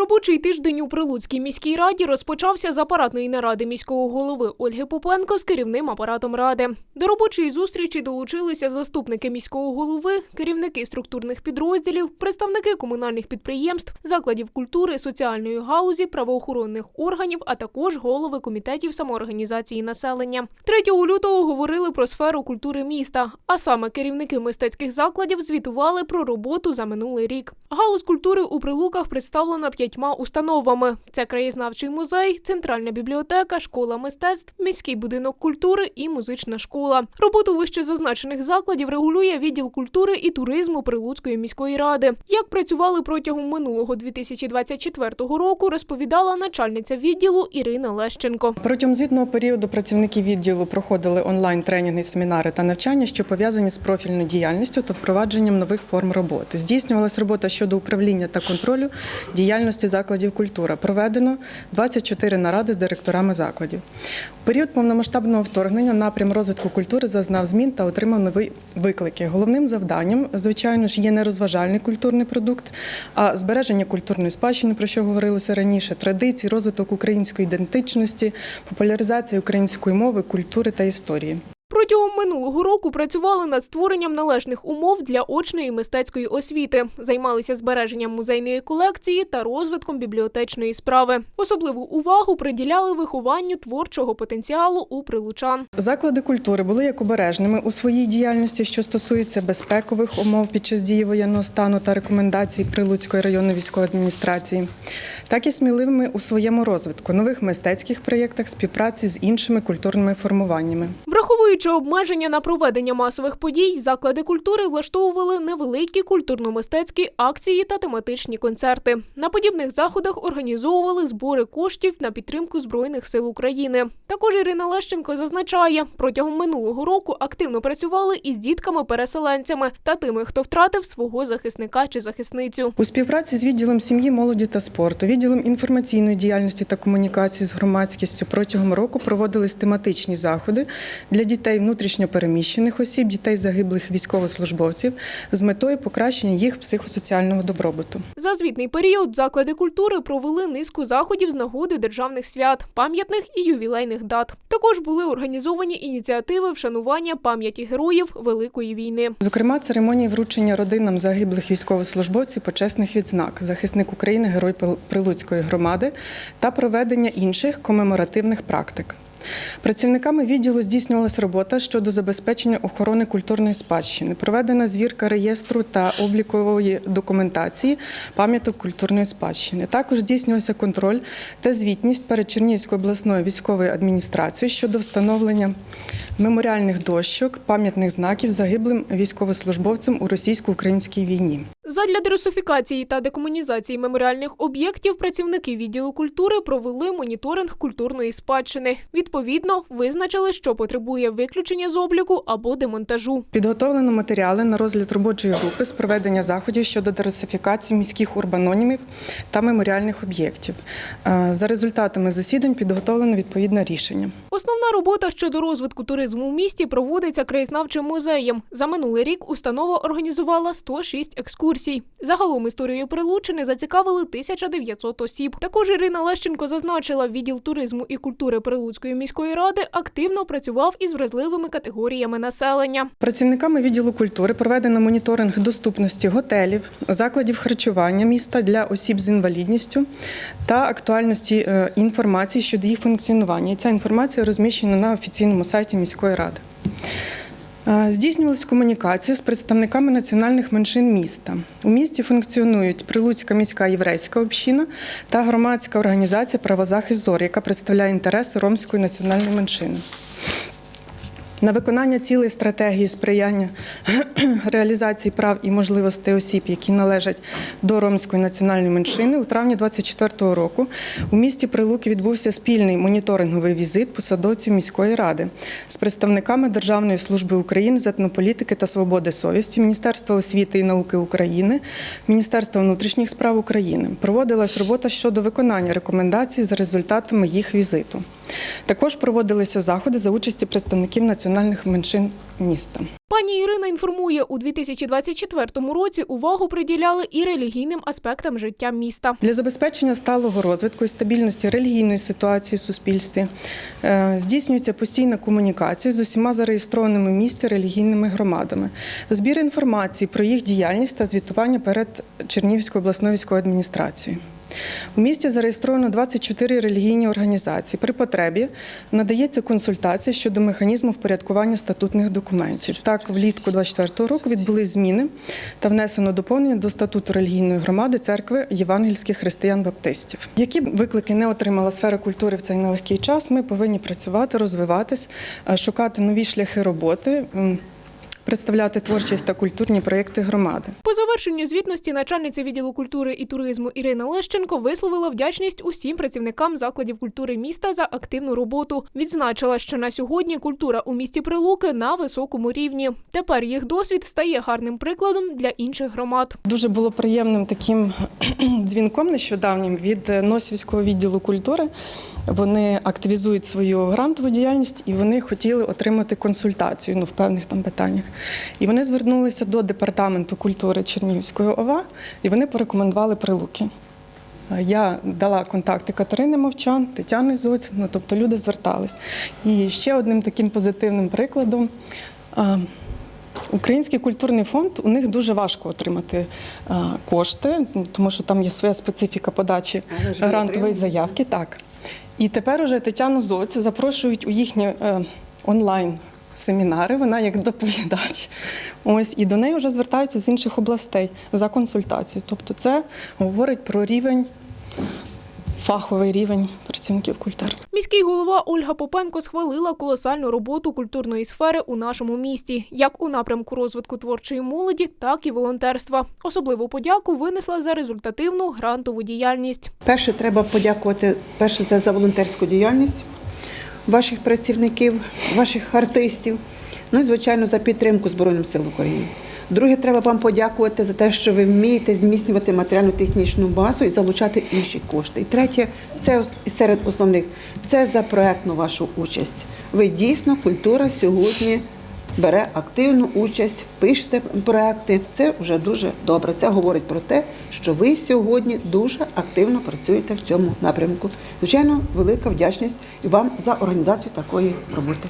Робочий тиждень у Прилуцькій міській раді розпочався з апаратної наради міського голови Ольги Попенко з керівним апаратом ради. До робочої зустрічі долучилися заступники міського голови, керівники структурних підрозділів, представники комунальних підприємств, закладів культури, соціальної галузі, правоохоронних органів, а також голови комітетів самоорганізації населення. 3 лютого говорили про сферу культури міста, а саме керівники мистецьких закладів звітували про роботу за минулий рік. Галузь культури у Прилуках представлена п'ятьма установами: це краєзнавчий музей, центральна бібліотека, школа мистецтв, міський будинок культури і музична школа. Роботу вище зазначених закладів регулює відділ культури і туризму Прилуцької міської ради. Як працювали протягом минулого 2024 року, розповідала начальниця відділу Ірина Лещенко. Протягом звітного періоду працівники відділу проходили онлайн тренінги, семінари та навчання, що пов'язані з профільною діяльністю та впровадженням нових форм роботи. Здійснювалась робота щодо управління та контролю діяльності закладів культури. Проведено 24 наради з директорами закладів. У період повномасштабного вторгнення напрям розвитку культури зазнав змін та отримав нові виклики. Головним завданням, звичайно ж, є не розважальний культурний продукт, а збереження культурної спадщини, про що говорилося раніше, традицій, розвиток української ідентичності, популяризація української мови, культури та історії. Протягом минулого року працювали над створенням належних умов для очної мистецької освіти, займалися збереженням музейної колекції та розвитком бібліотечної справи. Особливу увагу приділяли вихованню творчого потенціалу у прилучан. Заклади культури були як обережними у своїй діяльності, що стосується безпекових умов під час дії воєнного стану та рекомендацій Прилуцької районної військової адміністрації, так і сміливими у своєму розвитку, нових мистецьких проєктах, співпраці з іншими культурними формуваннями. Враховуючи обмеження на проведення масових подій, заклади культури влаштовували невеликі культурно-мистецькі акції та тематичні концерти. На подібних заходах організовували збори коштів на підтримку збройних сил України. Також Ірина Лещенко зазначає, протягом минулого року активно працювали із дітками-переселенцями та тими, хто втратив свого захисника чи захисницю. У співпраці з відділом сім'ї, молоді та спорту, відділом інформаційної діяльності та комунікації з громадськістю протягом року проводились тематичні заходи для дітей внутрішньопереміщених осіб, дітей загиблих військовослужбовців з метою покращення їх психосоціального добробуту. За звітний період заклади культури провели низку заходів з нагоди державних свят, пам'ятних і ювілейних дат. Також були організовані ініціативи вшанування пам'яті героїв Великої війни. Зокрема, церемонії вручення родинам загиблих військовослужбовців почесних відзнак, захисник України, герой Прилуцької громади та проведення інших комеморативних практик. Працівниками відділу здійснювалася робота щодо забезпечення охорони культурної спадщини, проведена звірка реєстру та облікової документації пам'яток культурної спадщини. Також здійснювався контроль та звітність перед Чернігівською обласною військовою адміністрацією щодо встановлення меморіальних дощок, пам'ятних знаків загиблим військовослужбовцям у російсько-українській війні. Задля дерусифікації та декомунізації меморіальних об'єктів працівники відділу культури провели моніторинг культурної спадщини. Відповідно, визначили, що потребує виключення з обліку або демонтажу. Підготовлено матеріали на розгляд робочої групи з проведення заходів щодо дерусифікації міських урбанонімів та меморіальних об'єктів. Е, За результатами засідань підготовлено відповідне рішення. Основна робота щодо розвитку туризму в місті проводиться краєзнавчим музеєм. За минулий рік установа організувала 106 екскурсій. Загалом історією Прилуччини зацікавили 1900 осіб. Також Ірина Лещенко зазначила, відділ туризму і культури Прилуцької міської ради активно працював із вразливими категоріями населення. Працівниками відділу культури проведено моніторинг доступності готелів, закладів харчування міста для осіб з інвалідністю та актуальності е, інформації щодо їх функціонування. І ця інформація розміщена на офіційному сайті міської ради. Е, комунікація з представниками національних меншин міста. У місті функціонують Прилуцька міська єврейська община та громадська організація Правозахист ЗОР, яка представляє інтереси ромської національної меншини. На виконання цілей стратегії сприяння реалізації прав і можливостей осіб, які належать до ромської національної меншини, у травні 2024 року у місті Прилуки відбувся спільний моніторинговий візит посадовців міської ради з представниками Державної служби України з етнополітики та свободи совісті, Міністерства освіти і науки України, Міністерства внутрішніх справ України. Проводилась робота щодо виконання рекомендацій за результатами їх візиту. Також проводилися заходи за участі представників національних меншин міста. Пані Ірина інформує, у 2024 році увагу приділяли і релігійним аспектам життя міста. Для забезпечення сталого розвитку і стабільності релігійної ситуації в суспільстві е, здійснюється постійна комунікація з усіма зареєстрованими в місті релігійними громадами, збір інформації про їх діяльність та звітування перед Чернігівською обласною військовою адміністрацією. У місті зареєстровано 24 релігійні організації. При потребі надається консультація щодо механізму впорядкування статутних документів. Так, влітку 24 року відбули зміни та внесено доповнення до статуту релігійної громади церкви євангельських християн-баптистів. Які виклики не отримала сфера культури в цей нелегкий час, ми повинні працювати, розвиватись, е, шукати нові шляхи роботи. Представляти творчість та культурні проєкти громади. По завершенню звітності начальниця відділу культури і туризму Ірина Лещенко висловила вдячність усім працівникам закладів культури міста за активну роботу. Відзначила, що на сьогодні культура у місті Прилуки на високому рівні. Тепер їх досвід стає гарним прикладом для інших громад. Дуже було приємним таким дзвінком нещодавнім від Носівського відділу культури. Вони активізують свою грантову діяльність і вони хотіли отримати консультацію ну, в певних там питаннях. І вони звернулися до департаменту культури Чернігівської ОВА і вони порекомендували прилуки. Я дала контакти Катерини Мовчан, Тетяни Зоць, ну тобто люди звертались. І ще одним таким позитивним прикладом. Український культурний фонд у них дуже важко отримати а, кошти, тому що там є своя специфіка подачі грантової заявки. Так. І тепер уже Тетяну Зоць запрошують у їхні е, онлайн. Семінари, вона як доповідач. Ось і до неї вже звертаються з інших областей за консультацією. Тобто, це говорить про рівень, фаховий рівень працівників культури. Міський голова Ольга Попенко схвалила колосальну роботу культурної сфери у нашому місті, як у напрямку розвитку творчої молоді, так і волонтерства. Особливу подяку винесла за результативну грантову діяльність. Перше, треба подякувати перше за, за волонтерську діяльність ваших працівників, ваших артистів, ну і звичайно за підтримку Збройним сил України. Друге, треба вам подякувати за те, що ви вмієте зміцнювати матеріально-технічну базу і залучати інші кошти. І третє, це серед основних це за проектну вашу участь. Ви дійсно культура сьогодні бере активну участь, пишете проекти. Це вже дуже добре. Це говорить про те, що ви сьогодні дуже активно працюєте в цьому напрямку. Звичайно, велика вдячність і вам за організацію такої роботи.